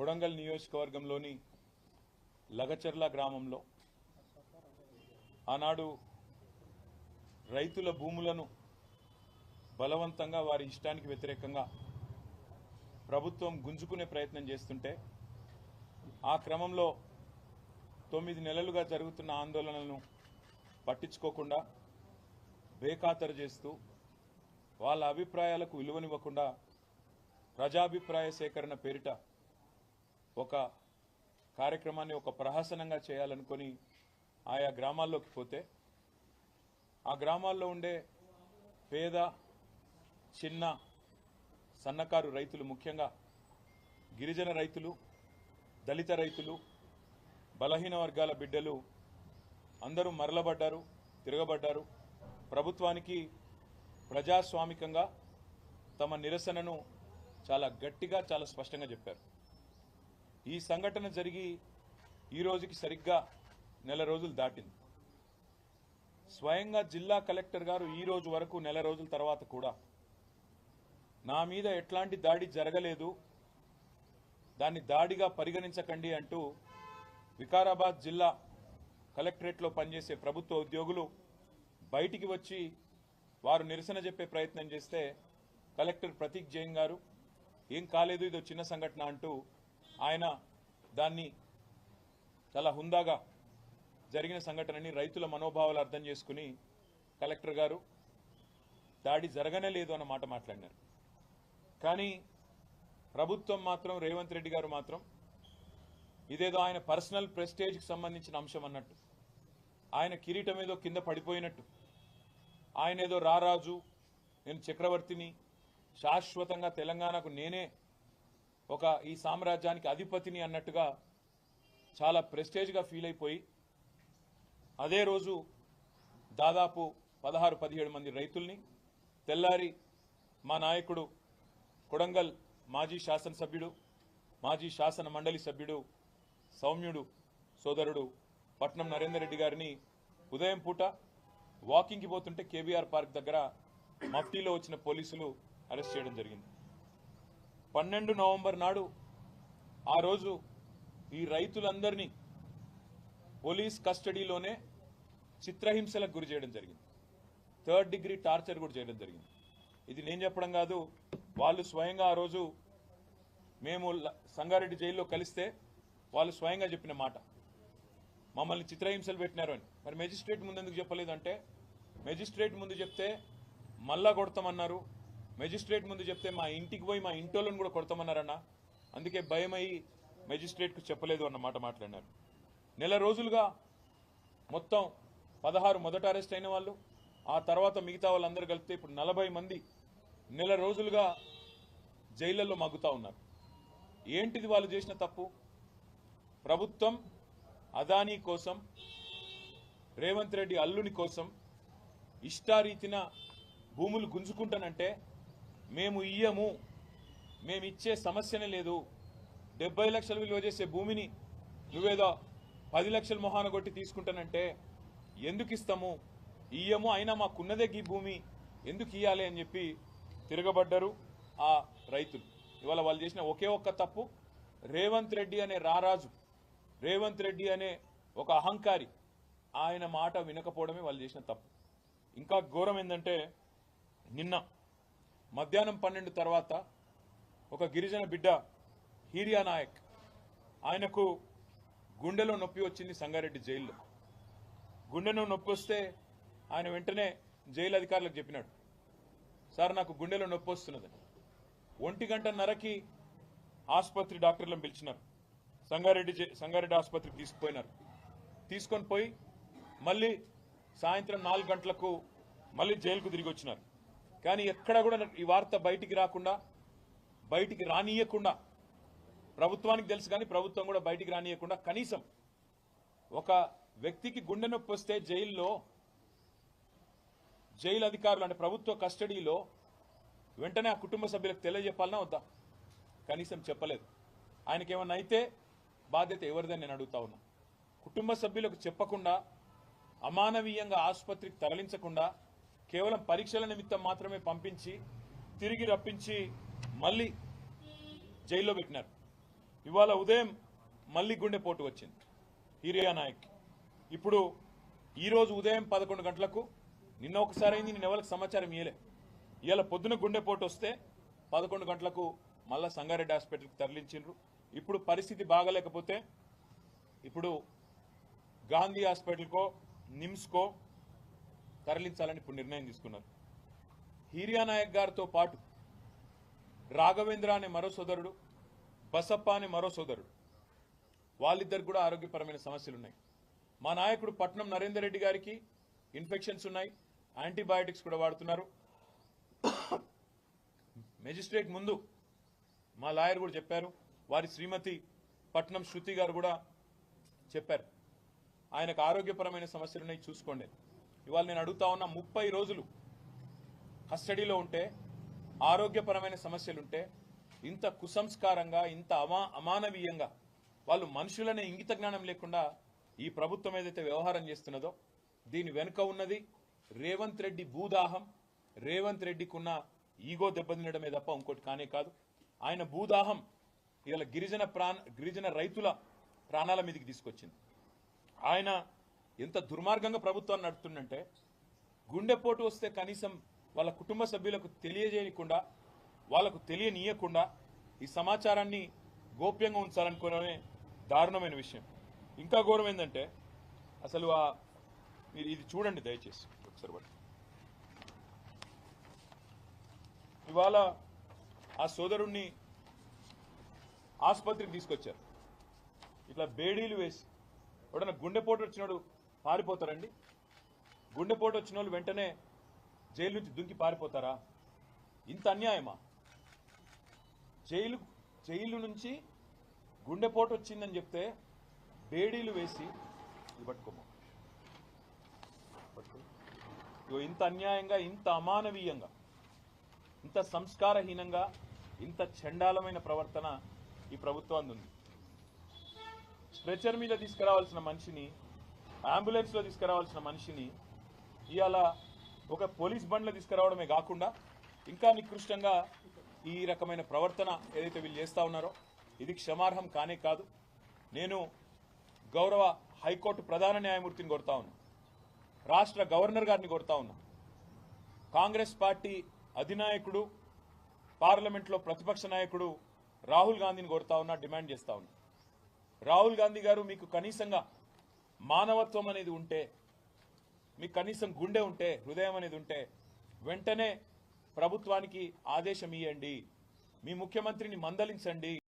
కొడంగల్ నియోజకవర్గంలోని లగచర్ల గ్రామంలో ఆనాడు రైతుల భూములను బలవంతంగా వారి ఇష్టానికి వ్యతిరేకంగా ప్రభుత్వం గుంజుకునే ప్రయత్నం చేస్తుంటే ఆ క్రమంలో తొమ్మిది నెలలుగా జరుగుతున్న ఆందోళనలను పట్టించుకోకుండా బేఖాతరు చేస్తూ వాళ్ళ అభిప్రాయాలకు విలువనివ్వకుండా ప్రజాభిప్రాయ సేకరణ పేరిట ఒక కార్యక్రమాన్ని ఒక ప్రహసనంగా చేయాలనుకొని ఆయా గ్రామాల్లోకి పోతే ఆ గ్రామాల్లో ఉండే పేద చిన్న సన్నకారు రైతులు ముఖ్యంగా గిరిజన రైతులు దళిత రైతులు బలహీన వర్గాల బిడ్డలు అందరూ మరలబడ్డారు తిరగబడ్డారు. ప్రభుత్వానికి ప్రజాస్వామికంగా తమ నిరసనను చాలా గట్టిగా చాలా స్పష్టంగా చెప్పారు. ఈ సంఘటన జరిగి ఈ రోజుకి సరిగ్గా నెల రోజులు దాటింది. స్వయంగా జిల్లా కలెక్టర్ గారు ఈ రోజు వరకు నెల రోజుల తర్వాత కూడా నా మీద ఎట్లాంటి దాడి జరగలేదు దాన్ని దాడిగా పరిగణించకండి అంటూ వికారాబాద్ జిల్లా కలెక్టరేట్లో పనిచేసే ప్రభుత్వ ఉద్యోగులు బయటికి వచ్చి వారు నిరసన చెప్పే ప్రయత్నం చేస్తే కలెక్టర్ ప్రతీక్ జైన్ గారు ఏం కాలేదు ఇదో చిన్న సంఘటన అంటూ ఆయన దాన్ని చాలా హుందాగా జరిగిన సంఘటనని రైతుల మనోభావాలు అర్థం చేసుకుని కలెక్టర్ గారు దాడి జరగనే లేదు అన్న మాట మాట్లాడినారు. కానీ ప్రభుత్వం మాత్రం రేవంత్ రెడ్డి గారు మాత్రం ఇదేదో ఆయన పర్సనల్ ప్రెస్టేజ్కి సంబంధించిన అంశం అన్నట్టు. ఆయన కిరీటం ఏదో కింద పడిపోయినట్టు. ఆయన ఏదో రారాజు నేను చక్రవర్తిని శాశ్వతంగా తెలంగాణకు నేనే ఒక ఈ సామ్రాజ్యానికి అధిపతిని అన్నట్టుగా చాలా ప్రెస్టేజ్గా ఫీల్ అయిపోయి అదే రోజు దాదాపు పదహారు పదిహేడు మంది రైతుల్ని తెల్లారి మా నాయకుడు కొడంగల్ మాజీ శాసనసభ్యుడు మాజీ శాసన మండలి సభ్యుడు సౌమ్యుడు సోదరుడు పట్నం నరేందర్ రెడ్డి గారిని ఉదయం పూట వాకింగ్కి పోతుంటే కేబీఆర్ పార్క్ దగ్గర మఫ్టీలో వచ్చిన పోలీసులు అరెస్ట్ చేయడం జరిగింది. పన్నెండు నవంబర్ నాడు ఆ రోజు ఈ రైతులందరినీ పోలీస్ కస్టడీలోనే చిత్రహింసలకు గురి చేయడం జరిగింది. థర్డ్ డిగ్రీ టార్చర్ కూడా చేయడం జరిగింది. ఇది నేను చెప్పడం కాదు వాళ్ళు స్వయంగా ఆ రోజు మేము సంగారెడ్డి జైల్లో కలిస్తే వాళ్ళు స్వయంగా చెప్పిన మాట. మమ్మల్ని చిత్రహింసలు పెట్టినారు అని. మరి మెజిస్ట్రేట్ ముందు ఎందుకు చెప్పలేదంటే మెజిస్ట్రేట్ ముందు చెప్తే మళ్ళా కొడతామన్నారు. మెజిస్ట్రేట్ ముందు చెప్తే మా ఇంటికి పోయి మా ఇంటోళ్ళని కూడా కొడతామన్నారన్న. అందుకే భయమై మెజిస్ట్రేట్కు చెప్పలేదు అన్న మాట మాట్లాడినారు. నెల రోజులుగా మొత్తం పదహారు మొదట అరెస్ట్ అయిన వాళ్ళు ఆ తర్వాత మిగతా వాళ్ళందరూ కలిపితే ఇప్పుడు నలభై మంది నెల రోజులుగా జైళ్ళలో మగ్గుతా ఉన్నారు. ఏంటిది వాళ్ళు చేసిన తప్పు? ప్రభుత్వం అదానీ కోసం రేవంత్ రెడ్డి అల్లుని కోసం ఇష్టారీతిన భూములు గుంజుకుంటానంటే మేము ఇయ్యము. మేము ఇచ్చే సమస్యనే లేదు. డెబ్బై లక్షలు విలువ చేసే భూమిని నువ్వేదో పది లక్షలు మొహాన కొట్టి తీసుకుంటానంటే ఎందుకు ఇస్తాము? ఇయ్యము అయినా మాకున్నదే ఈ భూమి. ఎందుకు ఇయ్యాలి అని చెప్పి తిరగబడ్డారు ఆ రైతులు. ఇవాళ వాళ్ళు చేసిన ఒకే ఒక్క తప్పు. రేవంత్ రెడ్డి అనే రారాజు రేవంత్ రెడ్డి అనే ఒక అహంకారి ఆయన మాట వినకపోవడమే వాళ్ళు చేసిన తప్పు. ఇంకా ఘోరం ఏంటంటే నిన్న మధ్యాహ్నం పన్నెండు తర్వాత ఒక గిరిజన బిడ్డ హీరియా నాయక్ ఆయనకు గుండెలో నొప్పి వచ్చింది సంగారెడ్డి జైల్లో. గుండెలో నొప్పి వస్తే ఆయన వెంటనే జైలు అధికారులకు చెప్పినాడు. సార్ నాకు గుండెలో నొప్పి వస్తున్నదని. ఒంటి గంటన్నరకి ఆసుపత్రి డాక్టర్లను పిలిచినారు. సంగారెడ్డి జై- సంగారెడ్డి ఆసుపత్రికి తీసుకుపోయినారు. తీసుకొని పోయి మళ్ళీ సాయంత్రం నాలుగు గంటలకు మళ్ళీ జైలుకు తిరిగి వచ్చినారు. కానీ ఎక్కడ కూడా ఈ వార్త బయటికి రాకుండా బయటికి రానియకుండా ప్రభుత్వానికి తెలుసు కానీ ప్రభుత్వం కూడా బయటికి రానియకుండా కనీసం ఒక వ్యక్తికి గుండె నొప్పి వస్తే జైల్లో జైలు అధికారులు అంటే ప్రభుత్వ కస్టడీలో వెంటనే ఆ కుటుంబ సభ్యులకు తెలియజెప్పాలన్నా వద్దా? కనీసం చెప్పలేదు. ఆయనకి ఏమన్నా అయితే బాధ్యత ఎవరిదని నేను అడుగుతా ఉన్నా. కుటుంబ సభ్యులకు చెప్పకుండా అమానవీయంగా ఆసుపత్రికి తరలించకుండా కేవలం పరీక్షల నిమిత్తం మాత్రమే పంపించి తిరిగి రప్పించి మళ్ళీ జైల్లో పెట్టినారు. ఇవాళ ఉదయం మళ్ళీ గుండెపోటు వచ్చింది. హీరియా నాయక్. ఇప్పుడు ఈరోజు ఉదయం పదకొండు గంటలకు నిన్న ఒకసారి అయింది నేను ఎవరికి సమాచారం ఇయ్యలే. ఇవాళ పొద్దున గుండెపోటు వస్తే పదకొండు గంటలకు మళ్ళా సంగారెడ్డి హాస్పిటల్కి తరలించిండ్రు. ఇప్పుడు పరిస్థితి బాగలేకపోతే ఇప్పుడు గాంధీ హాస్పిటల్కో నిమ్స్కో తరలించాలని ఇప్పుడు నిర్ణయం తీసుకున్నారు. హీరియా నాయక్ గారితో పాటు రాఘవేంద్ర అనే మరో సోదరుడు బసప్ప అనే మరో సోదరుడు వాళ్ళిద్దరు కూడా ఆరోగ్యపరమైన సమస్యలు ఉన్నాయి మా నాయకుడు పట్నం నరేందర్ రెడ్డి గారికి ఇన్ఫెక్షన్స్ ఉన్నాయి యాంటీబయాటిక్స్ కూడా వాడుతున్నారు. మెజిస్ట్రేట్ ముందు మా లాయర్ కూడా చెప్పారు వారి శ్రీమతి పట్నం శృతి గారు కూడా చెప్పారు. ఆయనకు ఆరోగ్యపరమైన సమస్యలు ఉన్నాయి చూసుకోండి ఇవాళ నేను అడుగుతా ఉన్న ముప్పై రోజులు కస్టడీలో ఉంటే ఆరోగ్యపరమైన సమస్యలుంటే ఇంత కుసంస్కారంగా ఇంత అమా అమానవీయంగా వాళ్ళు మనుషులనే ఇంగిత జ్ఞానం లేకుండా ఈ ప్రభుత్వం ఏదైతే వ్యవహారం చేస్తున్నదో దీని వెనుక ఉన్నది రేవంత్ రెడ్డి భూదాహం. రేవంత్ రెడ్డికున్న ఈగో దెబ్బతినడమే తప్ప ఇంకోటి కానే కాదు. ఆయన భూదాహం ఇలా గిరిజన ప్రాణ గిరిజన రైతుల ప్రాణాల మీదకి తీసుకొచ్చింది. ఆయన ఎంత దుర్మార్గంగా ప్రభుత్వాన్ని నడుపుతుందంటే గుండెపోటు వస్తే కనీసం వాళ్ళ కుటుంబ సభ్యులకు తెలియజేయకుండా వాళ్ళకు తెలియనీయకుండా ఈ సమాచారాన్ని గోప్యంగా ఉంచాలనుకోవడమే దారుణమైన విషయం ఇంకా ఘోరం ఏంటంటే అసలు ఆ మీరు ఇది చూడండి దయచేసి ఒకసారి పట్టు. ఇవాళ ఆ సోదరుణ్ణి ఆసుపత్రికి తీసుకొచ్చారు ఇట్లా బేడీలు వేసి ఎవడన్నా గుండెపోటు వచ్చినోడు పారిపోతారండి. గుండెపోటు వచ్చిన వాళ్ళు వెంటనే జైలు నుంచి దుంకి పారిపోతారా? ఇంత అన్యాయమా? జైలు జైలు నుంచి గుండెపోటు వచ్చిందని చెప్తే బేడీలు వేసి పట్టుకోమా? పట్టుకో. ఇగో ఇంత అన్యాయంగా ఇంత అమానవీయంగా ఇంత సంస్కారహీనంగా ఇంత చండాలమైన ప్రవర్తన ఈ ప్రభుత్వాన్ని ఉంది స్ట్రెచర్ మీద తీసుకురావాల్సిన మనిషిని అంబులెన్స్లో తీసుకురావాల్సిన మనిషిని ఇవాళ ఒక పోలీస్ బండ్లో తీసుకురావడమే కాకుండా ఇంకా నికృష్టంగా ఈ రకమైన ప్రవర్తన ఏదైతే వీళ్ళు చేస్తా ఉన్నారో ఇది క్షమార్హం కానే కాదు. నేను గౌరవ హైకోర్టు ప్రధాన న్యాయమూర్తిని కొడతా ఉన్నా రాష్ట్ర గవర్నర్ గారిని కొడతా ఉన్నా. కాంగ్రెస్ పార్టీ అధినాయకుడు పార్లమెంట్లో ప్రతిపక్ష నాయకుడు రాహుల్ గాంధీని కొడతా ఉన్నా డిమాండ్ చేస్తా ఉన్నా. రాహుల్ గాంధీ గారు మీకు కనీసంగా మానవత్వం అనేది ఉంటే మీకు కనీసం గుండె ఉంటే హృదయం అనేది ఉంటే వెంటనే ప్రభుత్వానికి ఆదేశం ఇవ్వండి మీ ముఖ్యమంత్రిని మందలించండి.